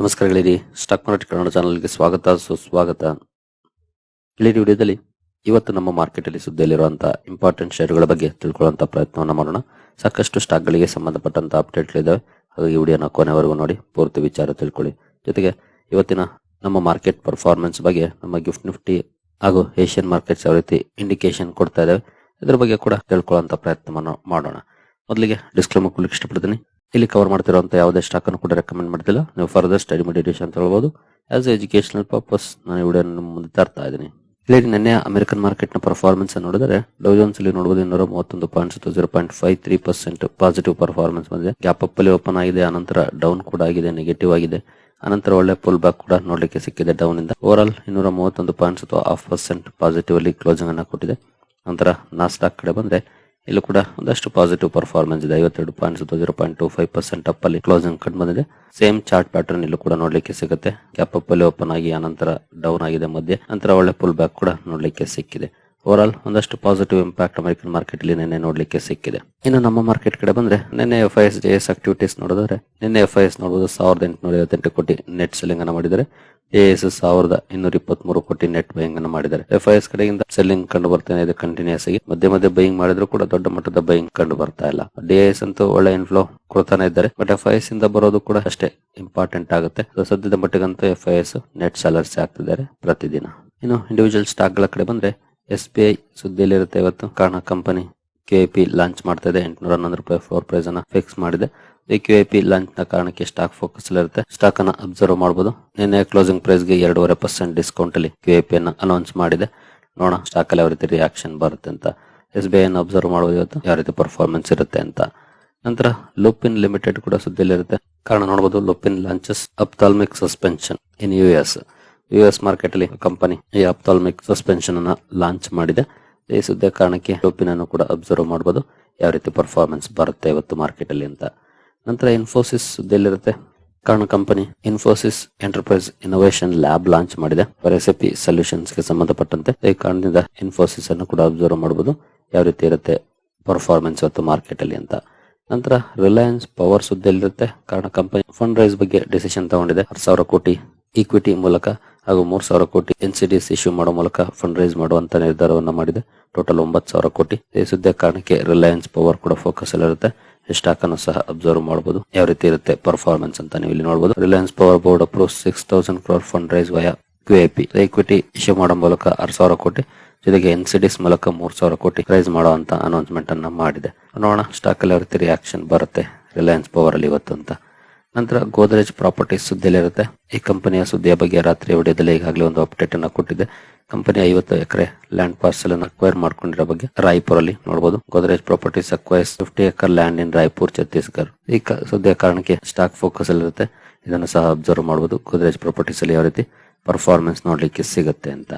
ನಮಸ್ಕಾರ ಗೆಳೆಯರಿ stock market Kannada ಚಾನಲ್ಗೆ ಸ್ವಾಗತ, ಸುಸ್ವಾಗತ. ಗೆಳೆಯರಿ ವಿಡಿಯೋದಲ್ಲಿ ಇವತ್ತು ನಮ್ಮ ಮಾರ್ಕೆಟ್ ಅಲ್ಲಿ ಸುದ್ದಿಯಲ್ಲಿರುವಂತಹ ಇಂಪಾರ್ಟೆಂಟ್ ಶೇರುಗಳ ಬಗ್ಗೆ ತಿಳ್ಕೊಳ್ಳುವಂತಹ ಪ್ರಯತ್ನವನ್ನು ಮಾಡೋಣ. ಸಾಕಷ್ಟು ಸ್ಟಾಕ್ ಗಳಿಗೆ ಸಂಬಂಧಪಟ್ಟಂತ ಅಪ್ಡೇಟ್ಗಳಿದ್ದಾವೆ ಹಾಗಾಗಿ ವಿಡಿಯೋನ ಕೊನೆವರೆಗೂ ನೋಡಿ, ಪೂರ್ತಿ ವಿಚಾರ ತಿಳ್ಕೊಳ್ಳಿ. ಜೊತೆಗೆ ಇವತ್ತಿನ ನಮ್ಮ ಮಾರ್ಕೆಟ್ ಪರ್ಫಾರ್ಮೆನ್ಸ್ ಬಗ್ಗೆ ನಮ್ಮ ಗಿಫ್ಟ್ ನಿಫ್ಟಿ ಹಾಗೂ ಏಷ್ಯನ್ ಮಾರ್ಕೆಟ್ಸ್ ಯಾವ ರೀತಿ ಇಂಡಿಕೇಶನ್ ಕೊಡ್ತಾ ಇದ್ದಾವೆ ಇದ್ರ ಬಗ್ಗೆ ಕೂಡ ತಿಳ್ಕೊಳ್ಳುವಂತ ಪ್ರಯತ್ನವನ್ನು ಮಾಡೋಣ. ಮೊದಲಿಗೆ ಡಿಸ್ಕ್ಲೇಮರ್ ಕೊಡ್ಲಿಕ್ಕೆ ಇಷ್ಟಪಡ್ತೀನಿ. ಇಲ್ಲಿ ಕವರ್ ಮಾಡ್ತಿರುವಂತ ಯಾವುದೇ ಸ್ಟಾಕ್ ಅನ್ನು ಕೂಡ ರೆಕಮೆಂಡ್ ಮಾಡ್ತಿಲ್ಲ. ನೀವು ಫರ್ದರ್ ಸ್ಟಡಿ ಮೆಡಿಟೇಷನ್ ಅಂತ ಹೇಳ್ಬೋದು ಆಸ್ ಎಜುಕೇಶನಲ್ ಪರ್ಪಸ್ ನಾನು ವಿಡಿಯೋ ಮುಂದೆ ತರ್ತಾ ಇದ್ದೀನಿ. ಇಲ್ಲಿ ನಿನ್ನೆ ಅಮೆರಿಕನ್ ಮಾರ್ಕೆಟ್ನ ಪರ್ಫಾರ್ಮೆನ್ಸ್ ನೋಡಿದ್ರೆ ಡೌಜನ್ಸ್ ಅಲ್ಲಿ ನೋಡಬಹುದು ಇನ್ನೂರ ಮೂವತ್ತೊಂದು point zero point five three percent positive performance ಬಂದಿದೆ. ಗ್ಯಾಪ್ ಅಪ್ ಅಲ್ಲಿ ಓಪನ್ ಆಗಿದೆ ಅನಂತರ ಡೌನ್ ಕೂಡ ಆಗಿದೆ ನೆಗೆಟಿವ್ ಆಗಿದೆ. ಅನಂತರ ಒಳ್ಳೆ ಪುಲ್ ಬ್ಯಾಕ್ ಕೂಡ ನೋಡ್ಲಿಕ್ಕೆ ಸಿಕ್ಕಿದೆ ಡೌನ್ ಇಂದ. ಓವರ್ ಆಲ್ ಇನ್ನೂರ ಮೂವತ್ತೊಂದು ಪಾಯಿಂಟ್ಸ್ ಅಥವಾ ಹಾಫ್ ಪರ್ಸೆಂಟ್ ಪಾಸಿಟಿವ್ ಅಲ್ಲಿ ಕ್ಲೋಸಿಂಗ್ ಅನ್ನ ಕೊಟ್ಟಿದೆ. ನಂತರ ನಾಸ್ಟಾಕ್ ಕಡೆ ಬಂದ್ರೆ ಇಲ್ಲೂ ಕೂಡ ಒಂದಷ್ಟು ಪಾಸಿಟಿವ್ ಪರ್ಫಾರ್ಮೆನ್ಸ್ ಇದೆ. ಐವತ್ತೆರಡು points zero point two five percent up ಅಲ್ಲಿ ಕ್ಲೋಸಿಂಗ್ ಕಂಡು ಬಂದಿದೆ. ಸೇಮ್ ಚಾರ್ಟ್ ಪ್ಯಾಟರ್ನ್ ಇಲ್ಲೂ ಕೂಡ ನೋಡ್ಲಿಕ್ಕೆ ಸಿಗುತ್ತೆ. ಕ್ಯಾಪ್ ಅಪ್ ಅಲ್ಲಿ ಓಪನ್ ಆಗಿ, ಆನಂತರ ಡೌನ್ ಆಗಿದೆ ಮಧ್ಯೆ. ನಂತರ ಒಳ್ಳೆ ಪುಲ್ ಬ್ಯಾಕ್ ಕೂಡ ನೋಡ್ಲಿಕ್ಕೆ ಸಿಕ್ಕಿದೆ. ಓವರ್ ಆಲ್ ಒಂದಷ್ಟು ಪಾಸಿಟಿವ್ ಇಂಪ್ಯಾಕ್ಟ್ ಅಮೆರಿಕನ್ ಮಾರ್ಕೆಟ್ ಅಲ್ಲಿ ನಿನ್ನೆ ನೋಡ್ಲಿಕ್ಕೆ ಸಿಕ್ಕಿದೆ. ಇನ್ನು ನಮ್ಮ ಮಾರ್ಕೆಟ್ ಕಡೆ ಬಂದ್ರೆ, ನಿನ್ನೆ F I S J S activities ನೋಡಿದ್ರೆ ನಿನ್ನೆ ಎಫ್ ಐ ಎಸ್ ನೋಡಬಹುದು ಸಾವಿರದ ಎಂಟುನೂರ ಐವತ್ತೆಂಟು ಕೋಟಿ ನೆಟ್ ಸೆಲ್ಲಿಂಗ್ ಅನ್ನು ಮಾಡಿದ್ದಾರೆ. ಎ ಎಸ್ ಸಾವಿರದ ಇನ್ನೂರ ಇಪ್ಪತ್ತ್ ಮೂರು ಕೋಟಿ ನೆಟ್ ಬೈಯಿಂಗ್ ಅನ್ನು ಮಾಡಿದ್ದಾರೆ. ಎಫ್ಐಎಸ್ ಕಡೆಯಿಂದ ಸೆಲ್ಲಿಂಗ್ ಕಂಡು ಬರ್ತಾನೆ ಇದೆ ಕಂಟಿನ್ಯೂಸ್ ಆಗಿ. ಮಧ್ಯೆ ಮಧ್ಯೆ ಬೈಯಿಂಗ್ ಮಾಡಿದ್ರು ಕೂಡ ದೊಡ್ಡ ಮಟ್ಟದ ಬೈಯಿಂಗ್ ಕಂಡು ಬರ್ತಾ ಇಲ್ಲ. ಡಿಎಸ್ ಅಂತೂ ಒಳ್ಳೆ ಇನ್ಫ್ಲೋ ಕೊಡ್ತಾನೆ ಇದ್ದಾರೆ. ಬಟ್ ಎಫ್ಐಎಸ್ ಇಂದ ಬರೋದು ಕೂಡ ಅಷ್ಟೇ ಇಂಪಾರ್ಟೆಂಟ್ ಆಗುತ್ತೆ. ಸದ್ಯದ ಮಟ್ಟಿಗಂತೂ ಎಫ್ಐಎಸ್ ನೆಟ್ ಸೆಲರ್ಸ್ ಆಗ್ತಿದ್ದಾರೆ ಪ್ರತಿದಿನ. ಇನ್ನು ಇಂಡಿವಿಜುವಲ್ ಸ್ಟಾಕ್ಗಳ ಕಡೆ ಬಂದ್ರೆ ಎಸ್ ಬಿ ಐ ಸುದ್ದಿಯಲ್ಲಿರುತ್ತೆ ಇವತ್ತು. ಕಾರಣ ಕಂಪನಿ ಕೆಪಿ ಲಾಂಚ್ ಮಾಡ್ತಾ ಇದೆ. ಎಂಟುನೂರ ಹನ್ನೊಂದು ರೂಪಾಯಿ ಫ್ಲೋರ್ ಪ್ರೈಸ್ ಅನ್ನ ಫಿಕ್ಸ್ ಮಾಡಿದೆ. ಕ್ಯೂ ಐ ಪಿ ಲಾಂಚ್ನ ಕಾರಣಕ್ಕೆ ಸ್ಟಾಕ್ ಫೋಕಸ್ ಇರುತ್ತೆ. ಸ್ಟಾಕ್ ಅನ್ನ ಅಬ್ಸರ್ವ್ ಮಾಡಬಹುದು ನಿನ್ನೆ ಕ್ಲೋಸಿಂಗ್ ಪ್ರೈಸ್ಗೆ ಎರಡೂವರೆ ಪರ್ಸೆಂಟ್ ಡಿಸ್ಕೌಂಟ್ ಅಲ್ಲಿ ಕ್ಯೂ ಐ ಅನ್ನ ಅನೌನ್ಸ್ ಮಾಡಿದೆ. ನೋಡೋಣ ಸ್ಟಾಕ್ ಅಲ್ಲಿ ಯಾವ ರೀತಿ ರಿಯಾಕ್ಷನ್ ಬರುತ್ತೆ ಅಂತ. ಎಸ್ ಬಿ ಐ ಅನ್ನು ಅಬ್ಸರ್ವ್ ಮಾಡಬಹುದು ಇವತ್ತು. ಯಾವ ರೀತಿ ಪರ್ಫಾರ್ಮೆನ್ಸ್ ಇರುತ್ತೆ ಅಂತ. ನಂತರ ಲುಪಿನ್ ಲಿಮಿಟೆಡ್ ಕೂಡ ಸುದ್ದಿಯಲ್ಲಿರುತ್ತೆ ಕಾರಣ ನೋಡಬಹುದು Lupin launches ophthalmic suspension in U S U S market ಅಲ್ಲಿ ಕಂಪನಿ ಈ ಅಪ್ತಾಲ್ಮಿಕ್ ಸಸ್ಪೆನ್ಷನ್ ಅನ್ನ ಲಾಂಚ್ ಮಾಡಿದೆ. ಈ ಸುದ್ದಿಯ ಕಾರಣಕ್ಕೆ ಲುಪಿನ್ ಅನ್ನು ಕೂಡ ಅಬ್ಸರ್ವ್ ಮಾಡಬಹುದು ಯಾವ ರೀತಿ ಪರ್ಫಾರ್ಮೆನ್ಸ್ ಬರುತ್ತೆ ಇವತ್ತು ಮಾರ್ಕೆಟ್ ಅಲ್ಲಿ ಅಂತ. ನಂತರ ಇನ್ಫೋಸಿಸ್ ಸುದ್ದಿಯಲ್ಲಿರುತ್ತೆ. ಕಾರಣ company Infosys enterprise innovation lab launch ಮಾಡಿದೆ. ರೆಸಿಪಿ ಸೊಲ್ಯೂಷನ್ಸ್ಗೆ ಸಂಬಂಧಪಟ್ಟಂತೆ. ಈ ಕಾರಣದಿಂದ ಇನ್ಫೋಸಿಸ್ ಅನ್ನು ಕೂಡ ಅಬ್ಸರ್ವ್ ಮಾಡಬಹುದು ಯಾವ ರೀತಿ ಇರುತ್ತೆ ಪರ್ಫಾರ್ಮೆನ್ಸ್ ಇವತ್ತು ಮಾರ್ಕೆಟ್ ಅಲ್ಲಿ ಅಂತ. ನಂತರ ರಿಲಯನ್ಸ್ ಪವರ್ ಸುದ್ದಿಯಲ್ಲಿರುತ್ತೆ. ಕಾರಣ ಕಂಪನಿ ಫಂಡ್ ರೈಸ್ ಬಗ್ಗೆ ಡಿಸಿಷನ್ ತಗೊಂಡಿದೆ. ಹತ್ತು ಸಾವಿರ ಕೋಟಿ ಈಕ್ವಿಟಿ ಮೂಲಕ ಹಾಗೂ ಮೂರು ಸಾವಿರ ಕೋಟಿ ಎನ್ಸಿಡಿಎಸ್ ಇಶ್ಯೂ ಮಾಡುವ ಮೂಲಕ ಫಂಡ್ ರೈಸ್ ಮಾಡುವಂತ ನಿರ್ಧಾರವನ್ನು ಮಾಡಿದೆ. ಟೋಟಲ್ ಒಂಬತ್ತು ಸಾವಿರ ಕೋಟಿ. ಈ ಸುದ್ದಿಯ ಕಾರಣಕ್ಕೆ ರಿಲಯನ್ಸ್ ಪವರ್ ಕೂಡ ಫೋಕಸ್ ಅಲ್ಲಿ ಇರುತ್ತೆ. ಸ್ಟಾಕ್ ಅನ್ನು ಸಹ ಅಬ್ಸರ್ವ್ ಮಾಡಬಹುದು ಯಾವ ರೀತಿ ಇರುತ್ತೆ ಪರ್ಫಾರ್ಮೆನ್ಸ್ ಅಂತ ನೀವು ಇಲ್ಲಿ ನೋಡಬಹುದು Reliance Power board approve six thousand crore fund raise via Q I P equity issue ಮಾಡೋ ಮೂಲಕ ಆರು ಸಾವಿರ ಕೋಟಿ. ಜೊತೆಗೆ ಎನ್ಸಿಡಿಸ್ ಮೂಲಕ ಮೂರ್ ಸಾವಿರ ಕೋಟಿ ರೈಸ್ ಮಾಡುವಂತ ಅನೌನ್ಸ್ಮೆಂಟ್ ಅನ್ನ ಮಾಡಿದೆ. ನೋಡೋಣ ಸ್ಟಾಕ್ ಅಲ್ಲಿ ಯಾವ ರೀತಿ ರಿಯಾಕ್ಷನ್ ಬರುತ್ತೆ ರಿಲಯನ್ಸ್ ಪವರ್ ಅಲ್ಲಿ ಇವತ್ತು ಅಂತ. ನಂತರ ಗೋದ್ರೇಜ್ ಸುದ್ದಿಯಲ್ಲಿ ಸುದ್ದಿಯಲ್ಲಿರುತ್ತೆ. ಈ ಕಂಪನಿಯ ಸುದ್ದಿಯ ಬಗ್ಗೆ ರಾತ್ರಿ ವಿಡಿಯೋದಲ್ಲಿ ಈಗಾಗಲೇ ಒಂದು ಅಪ್ಡೇಟ್ ಅನ್ನ ಕೊಟ್ಟಿದೆ. ಕಂಪನಿ ಐವತ್ತು ಎಕರೆ ಲ್ಯಾಂಡ್ ಪಾರ್ಸಲ್ ಅನ್ನು ಅಕ್ವೈರ್ ಮಾಡ್ಕೊಂಡಿರೋ ಬಗ್ಗೆ ರಾಯ್ಪುರ್ ಅಲ್ಲಿ ನೋಡಬಹುದು Godrej Properties acquires fifty acre land in Raipur, Chhattisgarh. ಈ ಸುದ್ದಿಯ ಕಾರಣಕ್ಕೆ ಸ್ಟಾಕ್ ಫೋಕಸ್ ಅಲ್ಲಿರುತ್ತೆ ಇದನ್ನು ಸಹ ಅಬ್ಸರ್ವ್ ಮಾಡಬಹುದು ಗೋದ್ರೇಜ್ ಪ್ರಾಪರ್ಟೀಸ್ ಅಲ್ಲಿ ಯಾವ ರೀತಿ ಪರ್ಫಾರ್ಮೆನ್ಸ್ ನೋಡ್ಲಿಕ್ಕೆ ಸಿಗುತ್ತೆ ಅಂತ.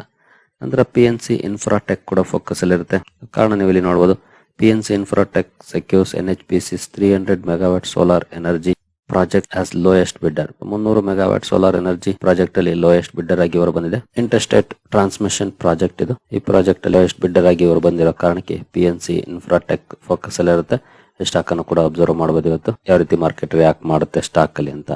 ನಂತರ ಪಿ ಎನ್ ಸಿ ಇನ್ಫ್ರಾಟೆಕ್ ಕೂಡ ಫೋಕಸ್ ಅಲ್ಲಿರುತ್ತೆ ಕಾರಣ ನೀವು ಇಲ್ಲಿ ನೋಡಬಹುದು P N C Infratech secures N H P C three hundred megawatt solar energy project as lowest bidder. ಮುನ್ನೂರು ಮೆಗಾವ್ಯಾಟ್ ಸೋಲಾರ್ ಎನರ್ಜಿ ಪ್ರಾಜೆಕ್ಟ್ ಅಲ್ಲಿ ಲೋಯೆಸ್ಟ್ ಬಿಡ್ಡರ್ ಆಗಿ ಇವರು ಬಂದಿದೆ. ಇಂಟರ್ಸ್ಟೇಟ್ ಟ್ರಾನ್ಸ್ಮಿಷನ್ ಪ್ರಾಜೆಕ್ಟ್ ಇದು. ಈ ಪ್ರಾಜೆಕ್ಟ್ ಲೋಯೆಸ್ಟ್ ಬಿಡ್ಡರ್ ಆಗಿ ಇವರು ಬಂದಿರೋ ಕಾರಣಕ್ಕೆ P N C Infratech focus ಅಲ್ಲಿ ಇರುತ್ತೆ. ಸ್ಟಾಕ್ ಅನ್ನು ಕೂಡ ಅಬ್ಸರ್ವ್ ಮಾಡಬಹುದು ಇವತ್ತು. ಯಾವ ರೀತಿ ಮಾರ್ಕೆಟ್ ರಿಯಾಕ್ಟ್ ಮಾಡುತ್ತೆ ಸ್ಟಾಕ್ ಅಲ್ಲಿ ಅಂತ.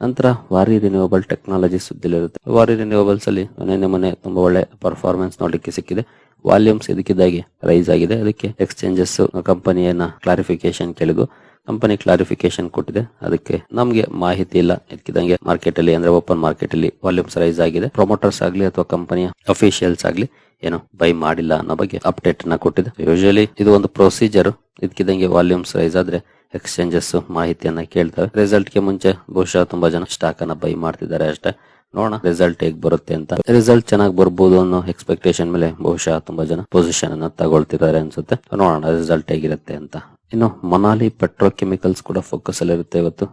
ನಂತರ ವಾರಿ ರಿನ್ಯೂವಬಲ್ ಟೆಕ್ನಾಲಜಿ ಸುದ್ದಿಲಿರುತ್ತೆ ವಾರಿ ರಿನ್ಯೂವಬಲ್ಸ್ ಅಲ್ಲಿ ನಿನ್ನೆ ಮೊನ್ನೆ ತುಂಬಾ ಒಳ್ಳೆ ಪರ್ಫಾರ್ಮೆನ್ಸ್ ನೋಡಲಿಕ್ಕೆ ಸಿಕ್ಕಿದೆ. ವಾಲ್ಯೂಮ್ಸ್ ಇದಕ್ಕಿದ್ದಾಗಿ ರೈಸ್ ಆಗಿದೆ. ಅದಕ್ಕೆ ಎಕ್ಸ್ಚೇಂಜಸ್ ಕಂಪನಿಯನ್ನ ಕ್ಲಾರಿಫಿಕೇಶನ್ ಕೇಳಿದ್ವು ಕಂಪನಿ ಕ್ಲಾರಿಫಿಕೇಶನ್ ಕೊಟ್ಟಿದೆ. ಅದಕ್ಕೆ ನಮಗೆ ಮಾಹಿತಿ ಇಲ್ಲ. ಇದಕ್ಕಿದಂಗೆ ಮಾರ್ಕೆಟ್ ಅಲ್ಲಿ ಅಂದ್ರೆ ಓಪನ್ ಮಾರ್ಕೆಟ್ ಅಲ್ಲಿ ವಾಲ್ಯೂಮ್ಸ್ ರೈಸ್ ಆಗಿದೆ. ಪ್ರೊಮೋಟರ್ಸ್ ಆಗ್ಲಿ ಅಥವಾ ಕಂಪನಿಯ ಅಫಿಷಿಯಲ್ಸ್ ಆಗ್ಲಿ ಏನು ಬೈ ಮಾಡಿಲ್ಲ ಅನ್ನೋ ಬಗ್ಗೆ ಅಪ್ಡೇಟ್ನ ಕೊಟ್ಟಿದೆ. ಯೂಶಲಿ ಇದು ಒಂದು ಪ್ರೊಸೀಜರ್ ಇದಕ್ಕಿದಂಗೆ ವಾಲ್ಯೂಮ್ಸ್ ರೈಸ್ ಆದ್ರೆ ಎಕ್ಸ್ಚೇಂಜಸ್ ಮಾಹಿತಿಯನ್ನ ಕೇಳ್ತಾರೆ ರಿಸಲ್ಟ್ಗೆ ಮುಂಚೆ ಬಹುಶಃ ತುಂಬಾ ಜನ ಸ್ಟಾಕ್ ಅನ್ನ ಬೈ ಮಾಡ್ತಿದ್ದಾರೆ ಅಷ್ಟೇ. ನೋಡೋಣ ರಿಸಲ್ಟ್ ಹೇಗ್ ಬರುತ್ತೆ ಅಂತ. ರಿಸಲ್ಟ್ ಚೆನ್ನಾಗಿ ಬರ್ಬೋದು ಅನ್ನೋ ಎಕ್ಸ್ಪೆಕ್ಟೇಷನ್ ಮೇಲೆ ಬಹುಶಃ ತುಂಬಾ ಜನ ಪೊಸಿಷನ್ ಅನ್ನ ತಗೊಳ್ತಿದ್ದಾರೆ ಅನ್ಸುತ್ತೆ. ನೋಡೋಣ ರಿಸಲ್ಟ್ ಹೇಗಿರುತ್ತೆ ಅಂತ. ಇನ್ನು ಮನಾಲಿ ಪೆಟ್ರೋಕೆಮಿಕಲ್ಸ್ ಕೂಡ ಫೋಕಸ್ ಅಲ್ಲಿ ಇರುತ್ತೆ ಇವತ್ತು.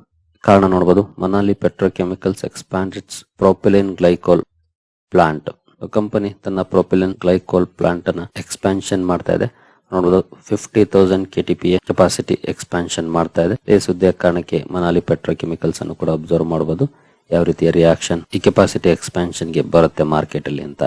ಕಾರಣ ನೋಡಬಹುದು Manali Petrochemicals expand its propylene glycol plant company ತನ್ನ ಪ್ರೊಪಿಲಿನ್ ಗ್ಲೈಕೋಲ್ ಪ್ಲಾಂಟ್ ಅನ್ನ ಎಕ್ಸ್ಪಾನ್ಷನ್ ಮಾಡ್ತಾ ಇದೆ. ನೋಡಬಹುದು fifty thousand K T P capacity expansion ಮಾಡ್ತಾ ಇದೆ. ಈ ಸುದ್ದಿಯ ಕಾರಣಕ್ಕೆ ಮನಾಲಿ ಪೆಟ್ರೋಕೆಮಿಕಲ್ಸ್ ಅನ್ನು ಕೂಡ ಅಬ್ಸರ್ವ್ ಮಾಡಬಹುದು ಯಾವ ರೀತಿಯ ರಿಯಾಕ್ಷನ್ ಈ ಕೆಪಾಸಿಟಿ ಎಕ್ಸ್ಪಾನ್ಷನ್ಗೆ ಬರುತ್ತೆ ಮಾರ್ಕೆಟ್ ಅಲ್ಲಿ ಅಂತ.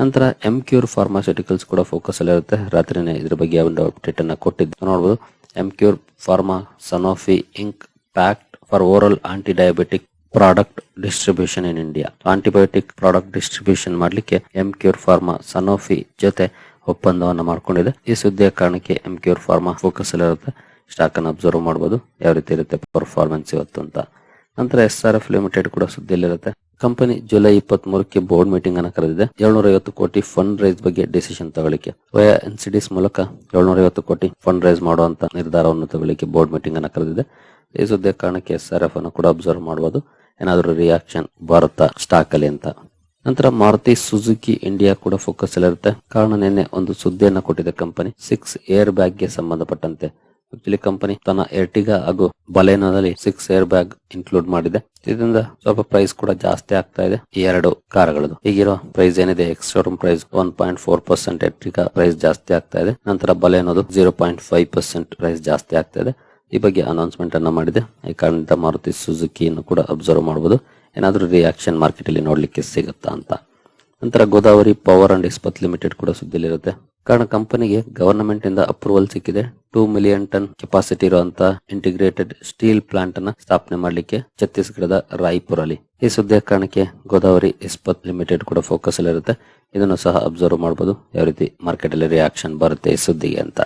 ನಂತರ ಎಂ ಕ್ಯೂರ್ ಫಾರ್ಮಾಸ್ಯೂಟಿಕಲ್ಸ್ ಕೂಡ ಫೋಕಸ್ ಅಲ್ಲಿ ಇರುತ್ತೆ. ರಾತ್ರಿನೇ ಇದ್ರ ಬಗ್ಗೆ ಒಂದು ಅಪ್ಡೇಟ್ ಅನ್ನ ಕೊಟ್ಟಿದ್ದು. ನೋಡಬಹುದು Emcure pharma Sanofi ink pact for oral anti diabetic product distribution in India antibiotic product distribution ಮಾಡಲಿಕ್ಕೆ ಎಂ ಕ್ಯೂರ್ ಫಾರ್ಮಾ ಸನೋಫಿ ಜೊತೆ ಒಪ್ಪಂದವನ್ನು ಮಾಡ್ಕೊಂಡಿದೆ. ಈ ಸುದ್ದಿಯ ಕಾರಣಕ್ಕೆ ಎಂ ಕ್ಯೂರ್ ಫಾರ್ಮಾ ಫೋಕಸ್ ಇರುತ್ತೆ. ಸ್ಟಾಕ್ ಅನ್ನು ಅಬ್ಸರ್ವ್ ಮಾಡಬಹುದು ಯಾವ ರೀತಿ ಇರುತ್ತೆ ಪರ್ಫಾರ್ಮೆನ್ಸ್ ಇವತ್ತು ಅಂತ. ನಂತರ ಎಸ್ ಆರ್ ಎಫ್ ಲಿಮಿಟೆಡ್ ಕೂಡ ಸುದ್ದಿಯಲ್ಲಿರುತ್ತೆ. ಕಂಪನಿ ಜುಲೈ ಇಪ್ಪತ್ತ್ ಮೂರಕ್ಕೆ ಬೋರ್ಡ್ ಮೀಟಿಂಗ್ ಅನ್ನು ಕರೆದಿದೆ. ಏಳ್ನೂರ ಐವತ್ತು ಕೋಟಿ ಫಂಡ್ ರೈಸ್ ಬಗ್ಗೆ ಡಿಸಿಷನ್ ತಗೊಳ್ಳಿಕ್ಕೆ. ವಯಾ ಎನ್ಸಿಡಿಸ್ ಮೂಲಕ ಏಳ್ನೂರ ಐವತ್ತು ಕೋಟಿ ಫಂಡ್ ರೈಸ್ ಮಾಡುವಂತ ನಿರ್ಧಾರವನ್ನು ತಗೊಳ್ಳಿಕ್ಕೆ ಬೋರ್ಡ್ ಮೀಟಿಂಗ್ ಅನ್ನು ಕರೆದಿದೆ. ಈ ಸುದ್ದಿಯ ಕಾರಣಕ್ಕೆ ಎಸ್ ಆರ್ ಎಫ್ ಅನ್ನು ಕೂಡ ಅಬ್ಸರ್ವ್ ಮಾಡಬಹುದು ಏನಾದರೂ ರಿಯಾಕ್ಷನ್ ಭಾರತ ಸ್ಟಾಕ್ ಅಲ್ಲಿ ಅಂತ. ನಂತರ ಮಾರುತಿ ಸುಜುಕಿ ಇಂಡಿಯಾ ಕೂಡ ಫೋಕಸ್ ಅಲ್ಲಿರುತ್ತೆ. ಕಾರಣ ನಿನ್ನೆ ಒಂದು ಸುದ್ದಿಯನ್ನು ಕೊಟ್ಟಿದೆ ಕಂಪನಿ. ಸಿಕ್ಸ್ ಏರ್ ಬ್ಯಾಗ್ಗೆ ಸಂಬಂಧಪಟ್ಟಂತೆ. ಆಕ್ಚುಲಿ ಕಂಪನಿ ತನ್ನ ಎರ್ಟಿಗಾ ಹಾಗೂ ಬಲೇನೋದಲ್ಲಿ ಸಿಕ್ಸ್ ಏರ್ ಬ್ಯಾಗ್ ಇನ್ಕ್ಲೂಡ್ ಮಾಡಿದೆ. ಇದರಿಂದ ಸ್ವಲ್ಪ ಪ್ರೈಸ್ ಕೂಡ ಜಾಸ್ತಿ ಆಗ್ತಾ ಇದೆ ಈ ಎರಡು ಕಾರುಗಳದು ಈಗಿರೋ ಪ್ರೈಸ್ ಏನಿದೆ? Ex showroom price one point four percent Ertiga price ಜಾಸ್ತಿ ಆಗ್ತಾ ಇದೆ. ನಂತರ ಬಲೇನೋದು zero point five percent price ಜಾಸ್ತಿ ಆಗ್ತಾ ಇದೆ. ಈ ಬಗ್ಗೆ ಅನೌನ್ಸ್ಮೆಂಟ್ ಅನ್ನ ಮಾಡಿದೆ. ಈ ಕಾರಣದಿಂದ ಮಾರುತಿ ಸುಜುಕಿಯನ್ನು ಕೂಡ ಅಬ್ಸರ್ವ್ ಮಾಡಬಹುದು ಏನಾದರೂ ರಿಯಾಕ್ಷನ್ ಮಾರ್ಕೆಟ್ ಅಲ್ಲಿ ನೋಡ್ಲಿಕ್ಕೆ ಸಿಗುತ್ತಾ ಅಂತ. ನಂತರ Godavari power and Ispat limited ಕೂಡ ಸುದ್ದಿಲಿರುತ್ತೆ. ಕಾರಣ ಕಂಪನಿಗೆ ಗವರ್ನಮೆಂಟ್ ಇಂದ ಅಪ್ರೂವಲ್ ಸಿಕ್ಕಿದೆ. ಟೂ ಮಿಲಿಯನ್ ಟನ್ ಕೆಪಾಸಿಟಿ ಇರುವಂತ ಇಂಟಿಗ್ರೇಟೆಡ್ ಸ್ಟೀಲ್ ಪ್ಲಾಂಟ್ ಅನ್ನ ಸ್ಥಾಪನೆ ಮಾಡಲಿಕ್ಕೆ ಛತ್ತೀಸ್ಗಢದ ರಾಯ್ಪುರಲ್ಲಿ ಈ ಸುದ್ದಿಯ ಕಾರಣಕ್ಕೆ ಗೋದಾವರಿ ಇಸ್ಪತ್ ಲಿಮಿಟೆಡ್ ಕೂಡ ಫೋಕಸ್ ಅಲ್ಲಿರುತ್ತೆ ಇದನ್ನು ಸಹ ಅಬ್ಸರ್ವ್ ಮಾಡಬಹುದು ಯಾವ ರೀತಿ ಮಾರ್ಕೆಟ್ ಅಲ್ಲಿ ರಿಯಾಕ್ಷನ್ ಬರುತ್ತೆ ಈ ಸುದ್ದಿಗೆ ಅಂತ.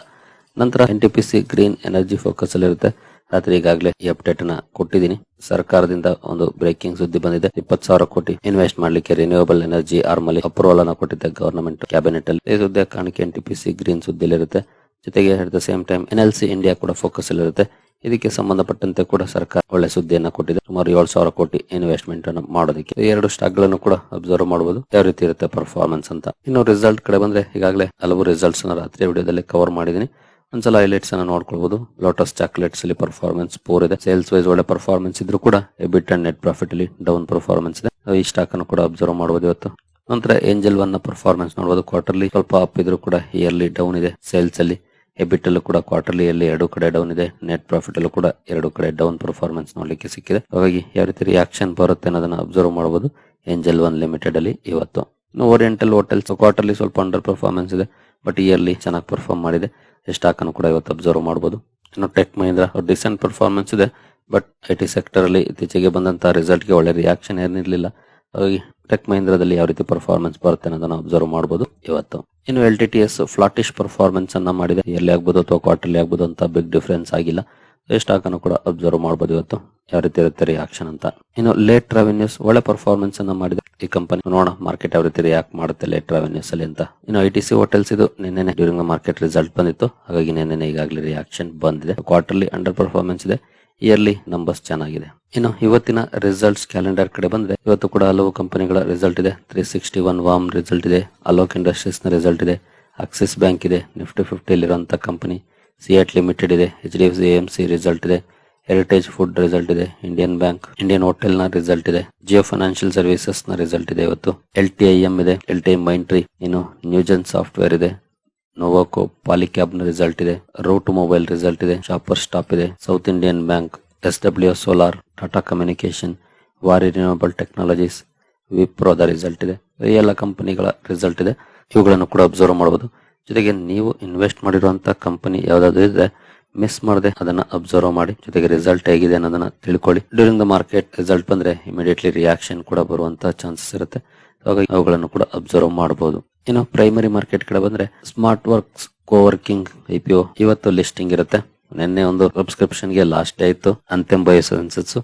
ನಂತರ N T P C green energy focus ಅಲ್ಲಿರುತ್ತೆ ರಾತ್ರಿ ಈಗಾಗಲೇ ಈ ಅಪ್ಡೇಟ್ನ ಕೊಟ್ಟಿದ್ದೀನಿ. ಸರ್ಕಾರದಿಂದ ಒಂದು ಬ್ರೇಕಿಂಗ್ ಸುದ್ದಿ ಬಂದಿದೆ. ಇಪ್ಪತ್ತು ಸಾವಿರ ಕೋಟಿ ಇನ್ವೆಸ್ಟ್ ಮಾಡಲಿಕ್ಕೆ ರಿನ್ಯೂವಬಲ್ ಎನರ್ಜಿ ಆರ್ಮಲ್ಲಿ ಅಪ್ರೂವಲ್ ಅನ್ನು ಕೊಟ್ಟಿದೆ ಗವರ್ನಮೆಂಟ್ ಕ್ಯಾಬಿನೆಟ್ ಅಲ್ಲಿ. ಈ ಸುದ್ದಿಯ ಕಾಣಿಕೆ N T P C green ಸುದ್ದಿಲಿರುತ್ತೆ ಜೊತೆಗೆ at same time N L C India ಕೂಡ ಫೋಕಸ್ ಅಲ್ಲಿರುತ್ತೆ. ಇದಕ್ಕೆ ಸಂಬಂಧಪಟ್ಟಂತೆ ಕೂಡ ಸರ್ಕಾರ ಒಳ್ಳೆ ಸುದ್ದಿಯನ್ನ ಕೊಟ್ಟಿದೆ. ಸುಮಾರು ಏಳು ಸಾವಿರ ಕೋಟಿ ಇನ್ವೆಸ್ಟ್ಮೆಂಟ್ ಅನ್ನು ಮಾಡೋದಕ್ಕೆ. ಎರಡು ಸ್ಟಾಕ್ಗಳನ್ನು ಕೂಡ ಅಬ್ಸರ್ವ್ ಮಾಡಬಹುದು ಯಾವ ರೀತಿ ಇರುತ್ತೆ ಪರ್ಫಾರ್ಮೆನ್ಸ್ ಅಂತ. ಇನ್ನು ರಿಸಲ್ಟ್ ಕಡೆ ಬಂದ್ರೆ ಈಗಾಗಲೇ ಹಲವು ರಿಸಲ್ಟ್ಸ್ ರಾತ್ರಿ ವಿಡಿಯೋದಲ್ಲಿ ಕವರ್ ಮಾಡಿದ್ದೀನಿ. ಒಂದ್ಸಲ ಹೈಲೈಟ್ಸ್ ಅನ್ನ ನೋಡ್ಕೊಳ್ಬಹುದು ಲೋಟಸ್ ಚಾಕ್ಲೇಟ್ಸ್ ಅಲ್ಲಿ ಪರ್ಫಾರ್ಮೆನ್ಸ್ ಪೂರ್ ಇದೆ. ಸೇಲ್ಸ್ ವೈಸ್ ಒಳ್ಳೆ ಪರ್ಫಾರ್ಮೆನ್ಸ್ ಇದ್ರೂ ಕೂಡ ಎಬಿಟ್ ಅಂಡ್ ನೆಟ್ ಪ್ರಾಫಿಟ್ ಅಲ್ಲಿ ಡೌನ್ ಪರ್ಫಾರ್ಮೆನ್ಸ್ ಇದೆ. ಈ ಸ್ಟಾಕ್ ಅನ್ನು ಕೂಡ ಅಬ್ಸರ್ವ್ ಮಾಡಬಹುದು ಇವತ್ತು. ನಂತರ ಏಂಜಲ್ ಒನ್ನ ಪರ್ಫಾರ್ಮೆನ್ಸ್ ನೋಡಬಹುದು ಕ್ವಾರ್ಟರ್ಲಿ ಸ್ವಲ್ಪ ಅಪ್ ಇದ್ರೂ ಕೂಡ ಇಯರ್ಲಿ ಡೌನ್ ಇದೆ. ಸೇಲ್ಸ್ ಅಲ್ಲಿ ಎಬಿಟ್ ಅಲ್ಲೂ ಕೂಡ ಕ್ವಾರ್ಟರ್ಲಿ ಅಲ್ಲಿ ಎರಡು ಕಡೆ ಡೌನ್ ಇದೆ. ನೆಟ್ ಪ್ರಾಫಿಟ್ ಅಲ್ಲೂ ಕೂಡ ಎರಡು ಕಡೆ ಡೌನ್ ಪರ್ಫಾರ್ಮೆನ್ಸ್ ನೋಡ್ಲಿಕ್ಕೆ ಸಿಕ್ಕಿದೆ. ಹಾಗಾಗಿ ಯಾವ ರೀತಿ ರಿಯಾಕ್ಷನ್ ಬರುತ್ತೆ ಅನ್ನೋದನ್ನ ಅಬ್ಸರ್ವ್ ಮಾಡಬಹುದು ಏಂಜಲ್ ಒನ್ ಲಿಮಿಟೆಡ್ ಅಲ್ಲಿ ಇವತ್ತು. ಇನ್ನು ಓರಿಯೆಂಟಲ್ ಹೋಟೆಲ್ಸ್ ಕ್ವಾರ್ಟರ್ಲಿ ಸ್ವಲ್ಪ ಅಂಡರ್ ಪರ್ಫಾರ್ಮೆನ್ಸ್ ಇದೆ. ಬಟ್ ಇಯರ್ಲಿ ಚೆನ್ನಾಗಿ ಪರ್ಫಾರ್ಮ್ ಮಾಡಿದೆ. ಈ ಸ್ಟಾಕ್ ಅನ್ನು ಕೂಡ ಇವತ್ತು ಅಬ್ಸರ್ವ್ ಮಾಡಬಹುದು ಇನ್ನು ಟೆಕ್ ಮಹೀಂದ್ರ ಡಿಸೆಂಟ್ ಪರ್ಫಾರ್ಮೆನ್ಸ್ ಇದೆ ಬಟ್ ಐ ಟಿ ಸೆಕ್ಟರ್ ಅಲ್ಲಿ ಇತ್ತೀಚೆಗೆ ಬಂದಂತಹ ರಿಸಲ್ಟ್ಗೆ ಒಳ್ಳೆ ರಿಯಾಕ್ಷನ್ ಏನಿರಲಿಲ್ಲ ಹಾಗಾಗಿ ಟೆಕ್ ಮಹೀಂದ್ರದಲ್ಲಿ ಯಾವ ರೀತಿ ಪರ್ಫಾರ್ಮೆನ್ಸ್ ಬರುತ್ತೆ ಅನ್ನೋದನ್ನ ಅಬ್ಸರ್ವ್ ಮಾಡಬಹುದು ಇವತ್ತು. ಇನ್ನು L T T S flattish performance ಅನ್ನ ಮಾಡಿದೆ. ಎಲ್ಲಿ ಆಗ್ಬೋದು ಅಥವಾ ಕ್ವಾರ್ಟರ್ಲಿ ಆಗ್ಬೋದು ಅಂತ ಬಿಗ್ ಡಿಫರೆನ್ಸ್ ಆಗಿಲ್ಲ. ಈ ಸ್ಟಾಕ್ ಅನ್ನು ಕೂಡ ಅಬ್ಸರ್ವ್ ಮಾಡಬಹುದು ಇವತ್ತು. ಯಾವ ರೀತಿ ಇರುತ್ತೆ ರಿಯಾಕ್ಷನ್ ಅಂತ. ಇನ್ನು ಲೇಟ್ ರೆವೆನ್ಯೂಸ್ ಒಳ್ಳೆ ಪರ್ಫಾರ್ಮೆನ್ಸ್ ಅನ್ನ ಮಾಡಿದೆ. ಈ ಕಂಪನಿ ನೋಡೋಣ ಮಾರ್ಕೆಟ್ ಯಾವ ರೀತಿ ರಿಯಾಕ್ಟ್ ಮಾಡುತ್ತೆ ಲೇಟ್ ರೆವೆನ್ಯೂಸ್ ಅಲ್ಲಿ ಅಂತ. ಇನ್ನು ಐ ಟಿ ಸಿ ಹೋಟೆಲ್ಸ್ ಇದು ನಿನ್ನೆ ಡ್ಯೂರಿಂಗ್ ಮಾರ್ಕೆಟ್ ರಿಸಲ್ಟ್ ಬಂದಿತ್ತು. ಹಾಗಾಗಿ ನಿನ್ನೆ ಈಗಾಗಲೇ ರಿಯಾಕ್ಷನ್ ಬಂದಿದೆ. ಕ್ವಾರ್ಟರ್ಲಿ ಅಂಡರ್ ಪರ್ಫಾರ್ಮೆನ್ಸ್ ಇದೆ. ಇಯರ್ಲಿ ನಂಬರ್ಸ್ ಚೆನ್ನಾಗಿದೆ. ಇನ್ನು ಇವತ್ತಿನ ರಿಸಲ್ಟ್ಸ್ ಕ್ಯಾಲೆಂಡರ್ ಕಡೆ ಬಂದ್ರೆ, ಇವತ್ತು ಕೂಡ ಹಲವು ಕಂಪನಿಗಳ ರಿಸಲ್ಟ್ ಇದೆ. ತ್ರೀ ಸಿಕ್ಸ್ಟಿ ಒನ್ ವಾಮ್ ರಿಸಲ್ಟ್ ಇದೆ. ಅಲೋಕ್ ಇಂಡಸ್ಟ್ರೀಸ್ನ ರಿಸಲ್ಟ್ ಇದೆ. ಆಕ್ಸಿಸ್ ಬ್ಯಾಂಕ್ ಇದೆ. ನಿಫ್ಟಿ ಫಿಫ್ಟಿಯಲ್ಲಿರುವಂತಹ ಕಂಪನಿ ಸಿಎಟ್ ಲಿಮಿಟೆಡ್ ಇದೆ H D F C M C result ಇದೆ ಹೆರಿಟೇಜ್ ಫುಡ್ ರಿಸಲ್ಟ್ ಇದೆ ಇಂಡಿಯನ್ ಬ್ಯಾಂಕ್ ಇಂಡಿಯನ್ ಹೋಟೆಲ್ನ ರಿಸಲ್ಟ್ ಇದೆ ಜಿಯೋ ಫೈನಾನ್ಷಿಯಲ್ ಸರ್ವಿಸಸ್ನ ರಿಸಲ್ಟ್ ಇದೆ ಇವತ್ತು. ಎಲ್ ಟಿ ಐ ಎಂ ಇದೆ ಎಲ್ ಟಿ ಐ ಮೈಂಟ್ರಿ ಇನ್ನು ನ್ಯೂಜನ್ ಸಾಫ್ಟ್ವೇರ್ ಇದೆ ನೋವಾಕೋ ಪಾಲಿಕ್ಯಾಬ್ನ ರಿಸಲ್ಟ್ ಇದೆ ರೂಟ್ ಮೊಬೈಲ್ ರಿಸಲ್ಟ್ ಇದೆ ಶಾಪರ್ ಸ್ಟಾಪ್ ಇದೆ South Indian Bank S W Solar Tata Communication Waaree Renewable Technologies ವಿಪ್ರೋದ result ಇದೆ. ಈ ಎಲ್ಲ ಕಂಪನಿಗಳ ರಿಸಲ್ಟ್ ಇದೆ. ಇವುಗಳನ್ನು ಕೂಡ ಅಬ್ಸರ್ವ್ ಮಾಡಬಹುದು ಜೊತೆಗೆ ನೀವು ಇನ್ವೆಸ್ಟ್ ಮಾಡಿರುವಂತಹ ಕಂಪನಿ ಯಾವ್ದಾದ್ರು ಇದ್ರೆ ಮಿಸ್ ಮಾಡದೆ ಅದನ್ನ ಅಬ್ಸರ್ವ್ ಮಾಡಿ, ಜೊತೆಗೆ ರಿಸಲ್ಟ್ ಹೇಗಿದೆ ಅನ್ನೋದನ್ನ ತಿಳ್ಕೊಳ್ಳಿ. ಡ್ಯೂರಿಂಗ್ ದ ಮಾರ್ಕೆಟ್ ರಿಸಲ್ಟ್ ಬಂದ್ರೆ ಇಮಿಡಿಯೇಟ್ಲಿ ರಿಯಾಕ್ಷನ್ ಕೂಡ ಬರುವಂತಹ ಚಾನ್ಸಸ್ ಇರುತ್ತೆ. ಹಾಗಾಗಿ ಅವುಗಳನ್ನು ಕೂಡ ಅಬ್ಸರ್ವ್ ಮಾಡಬಹುದು ಇನ್ನು ಪ್ರೈಮರಿ ಮಾರ್ಕೆಟ್ ಕಡೆ ಬಂದ್ರೆ smart works coworking I P ಇವತ್ತು ಲಿಸ್ಟಿಂಗ್ ಇರುತ್ತೆ. ನಿನ್ನೆ ಒಂದು ಸಬ್ಸ್ಕ್ರಿಪ್ಷನ್ಗೆ ಲಾಸ್ಟ್ ಡೇ ಇತ್ತು. ಅಂತೆಂಬ ಬಯೋಸೆನ್ಸಸ್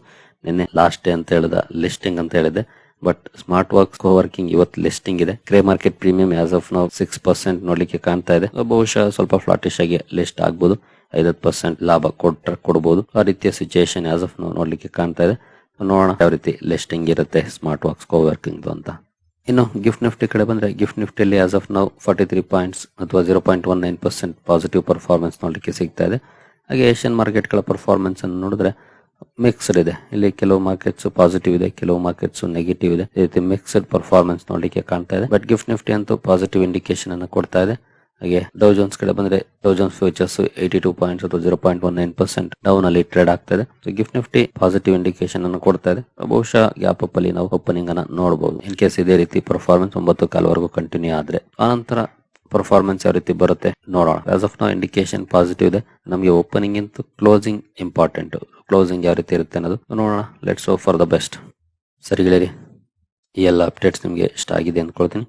ನಿನ್ನೆ ಲಾಸ್ಟ್ ಡೇ ಅಂತ ಹೇಳಿದ ಲಿಸ್ಟಿಂಗ್ ಅಂತ ಹೇಳಿದೆ. ಬಟ್ ಸ್ಮಾರ್ಟ್ ವರ್ಕ್ಸ್ ವರ್ಕಿಂಗ್ ಇವತ್ತು ಲಿಸ್ಟಿಂಗ್ ಇದೆ. Grey market premium as of ನಾವು ಸಿಕ್ಸ್ ಪರ್ಸೆಂಟ್ ನೋಡ್ಲಿಕ್ಕೆ ಕಾಣ್ತಾ ಇದೆ. ಬಹುಶಃ ಸ್ವಲ್ಪ ಫ್ಲಾಟಿಶ್ ಆಗಿ ಲಿಸ್ಟ್ ಆಗ್ಬೋದು. ಐವತ್ತು ಪರ್ಸೆಂಟ್ ಲಾಭ ಕೊಟ್ರೆ ಕೊಡಬಹುದು ಆ ರೀತಿಯ ಸಿಚುಯೇಷನ್ ಆಸ್ ಆಫ್ ನಾವು ನೋಡ್ಲಿಕ್ಕೆ ಕಾಣ್ತಾ ಇದೆ. ನೋಡೋಣ ಯಾವ ರೀತಿ ಲಿಸ್ಟಿಂಗ್ ಇರುತ್ತೆ ಸ್ಮಾರ್ಟ್ ವರ್ಕ್ಸ್ ಕೋವರ್ಕಿಂಗ್ ಅಂತ. ಇನ್ನು ಗಿಫ್ಟ್ ನಿಫ್ಟಿ ಕಡೆ ಬಂದ್ರೆ ಗಿಫ್ಟ್ ನಿಫ್ಟಿ ಅಲ್ಲಿ ಆಸ್ ಆಫ್ ನಾವು ಫಾರ್ಟಿ ತ್ರೀ ಪಾಯಿಂಟ್ಸ್ ಅಥವಾ zero point one nine percent positive performance ನೋಡ್ಲಿಕ್ಕೆ ಸಿಗ್ತಾ ಇದೆ. ಹಾಗೆ ಏಷ್ಯನ್ ಮಾರ್ಕೆಟ್ಗಳ ಪರ್ಫಾರ್ಮೆನ್ಸ್ ಅನ್ನು ನೋಡಿದ್ರೆ ಮಿಕ್ಸ್ಡ್ ಇದೆ. ಇಲ್ಲಿ ಕೆಲವು ಮಾರ್ಕೆಟ್ಸ್ ಪಾಸಿಟಿವ್ ಇದೆ, ಕೆಲವು ಮಾರ್ಕೆಟ್ಸ್ ನೆಗೆಟಿವ್ ಇದೆ. ಈ ರೀತಿ ಮಿಕ್ಸ್ಡ್ ಪರ್ಫಾರ್ಮೆನ್ಸ್ ನೋಡಲಿಕ್ಕೆ ಕಾಣ್ತಾ ಇದೆ. ಬಟ್ ಗಿಫ್ಟ್ ನಿಫ್ಟಿ ಅಂತೂ ಪಾಸಿಟಿವ್ ಇಂಡಿಕೇಶನ್ ಅನ್ನು ಕೊಡ್ತಾ ಇದೆ. ಹಾಗೆ ಡೌ ಜೋನ್ಸ್ ಕಡೆ ಬಂದ್ರೆ Dow Jones futures eighty two points ಅಥವಾ zero point one nine percent down ಅಲ್ಲಿ ಟ್ರೇಡ್ ಆಗ್ತಾ ಇದೆ. So GIFT Nifty positive indication ಅನ್ನು ಕೊಡ್ತಾ ಇದೆ. ಬಹುಶಃ ಗ್ಯಾಪ್ ಅಪ್ ಅಲ್ಲಿ ನಾವು ಓಪನಿಂಗ್ ಅನ್ನ ನೋಡಬಹುದು ಇನ್ ಕೇಸ್ ಇದೇ ರೀತಿ ಪರ್ಫಾರ್ಮೆನ್ಸ್ ಒಂಬತ್ತು ಕಾಲವರೆಗೂ ಕಂಟಿನ್ಯೂ ಆದ್ರೆ. ಆನಂತರ ಪರ್ಫಾರ್ಮೆನ್ಸ್ ಯಾವ ರೀತಿ ಬರುತ್ತೆ ನೋಡೋಣ. As of no indication positive ಇದೆ. ನಮಗೆ ಓಪನಿಂಗ್ ಇಂತ ಕ್ಲೋಸಿಂಗ್ ಇಂಪಾರ್ಟೆಂಟ್ ಕ್ಲೋಸಿಂಗ್ ಯಾವ ರೀತಿ ಇರುತ್ತೆ ಅನ್ನೋದು ನೋಡೋಣ. Let's hope for the best ಸರಿಗಳಿರಿ ಈ ಎಲ್ಲ ಅಪ್ಡೇಟ್ಸ್ ನಿಮಗೆ ಇಷ್ಟ ಆಗಿದೆ ಅಂದ್ಕೊಳ್ತೀನಿ.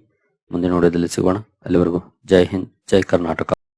ಮುಂದಿನ ನೋಡೋದಲ್ಲಿ ಸಿಗೋಣ. ಅಲ್ಲಿವರೆಗೂ ಜೈ ಹಿಂದ್, ಜೈ ಕರ್ನಾಟಕ.